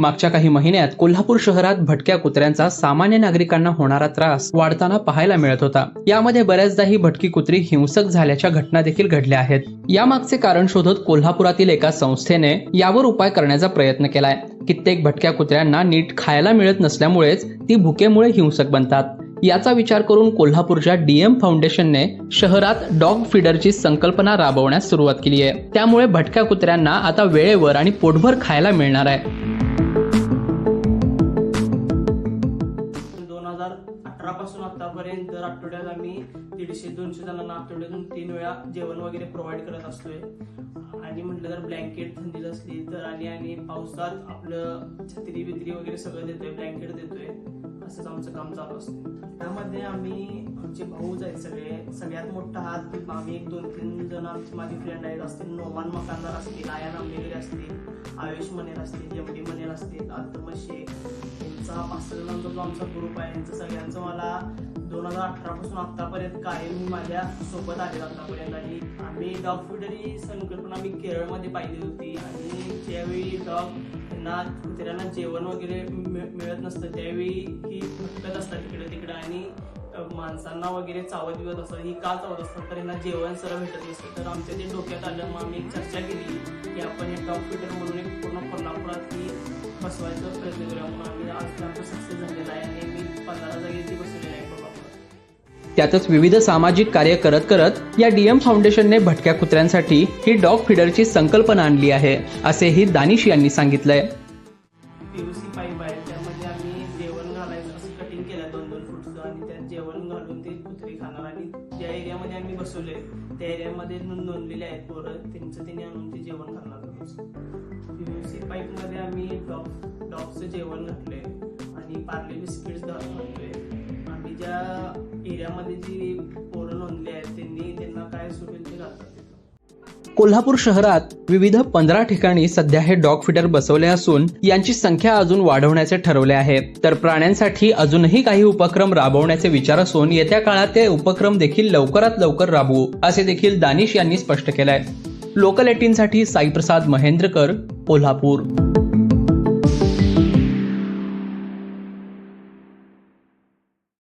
मागच्या काही महिन्यात कोल्हापूर शहरात भटक्या कुत्र्यांचा सामान्य नागरिकांना होणारा त्रास वाढताना पाहायला मिळत होता. यामध्ये बऱ्याचदा ही भटकी कुत्री हिंसक झाल्याच्या घटना देखील घडल्या आहेत. यामागचे कारण शोधत कोल्हापुरातील एका संस्थेने यावर उपाय करण्याचा प्रयत्न केलाय. कित्येक भटक्या कुत्र्यांना नीट खायला मिळत नसल्यामुळेच ती भुकेमुळे हिंसक बनतात. याचा विचार करून कोल्हापूरच्या डीएम फाउंडेशनने शहरात डॉग फीडरची संकल्पना राबवण्यास सुरुवात केली आहे त्यामुळे भटक्या कुत्र्यांना आता वेळेवर आणि पोटभर खायला मिळणार आहे. हजार अठरा पासून आतापर्यंत दर आठवड्यात आम्ही दीडशे दोनशे जणांना आठवड्यातून तीन वेळा जेवण वगैरे प्रोव्हाइड करत असतोय. आणि म्हटलं तर ब्लँकेट थंडीच असली तर आणि आणि पावसात आपलं छत्री बित्री वगैरे सगळं देतोय ब्लँकेट देतोय. असंच आमचं काम चालू असतं त्यामध्ये आम्ही आमचे भाऊच आहेत सगळे सगळ्यात मोठा हात आम्ही एक दोन तीन जण आमची माझी फ्रेंड आहेत. असतील नोमान मकानदार असतील आयन आंबेगरे असतील आयुष मनेर असतील एम डी मनेर असतील आतम यांचा पाच सहा जणांचा जो आमचा ग्रुप आहे यांचं सगळ्यांचं मला दोन हजार अठरापासून आत्तापर्यंत कायम माझ्या सोबत आले आत्तापर्यंत आणि आम्ही डॉग फीडर ही संकल्पना मी केरळमध्ये पाहिली होती. आणि ज्यावेळी डॉग त्यांना कुत्र्यांना जेवण वगैरे मिळ- मिळत नसतं त्यावेळी ही भटकत असतात इकडे तिकडे आणि माणसांना वगैरे चावत बिवत असतात. ही का चावत असतात? तर यांना जेवण सरळ भेटत नसतं. तर आमच्या ते डोक्यात आलं मग आम्ही एक चर्चा केली की आपण हे डॉग फिटर म्हणून एक पूर्ण कोल्हापुरात ही बसवायचा प्रयत्न करूया. म्हणून आम्ही आज त्यातच विविध सामाजिक कार्य करत करत या डीएम फाउंडेशनने भटक्या कुत्र्यांसाठी ही डॉग फीडरची संकल्पना आणली आहे असेही दानिश यांनी सांगितलंय. पीयूसी पाईप आहे त्यामध्ये आम्ही जेवण घालायचं असं कटिंग केलं दोन दोन फूटचं आणि त्यात जेवण घालून ते कुत्री खाणार आणि ज्या एरियामध्ये आम्ही बसवले त्या एरियामध्ये नोंदलेले आहेत पोरं त्यांचं त्यांनी आणून ते जेवण पीयूसी पाईपमध्ये आम्ही डॉग डॉगचं जेवण घातलंय. एरियामध्ये जी पोरं नोंदली आहेत त्यांनी त्यांना काय सुटेल घालतात कोल्हापूर शहरात विविध पंधरा ठिकाणी सध्या हे डॉग फिटर बसवले असून यांची संख्या अजून वाढवण्याचे ठरवले आहे. तर प्राण्यांसाठी अजूनही काही उपक्रम राबवण्याचे विचार असून येत्या काळात ते उपक्रम देखील लवकरात लवकर राबवू असे देखील दानिश यांनी स्पष्ट केलंय. लोकल एटीनसाठी साईप्रसाद महेंद्रकर कोल्हापूर.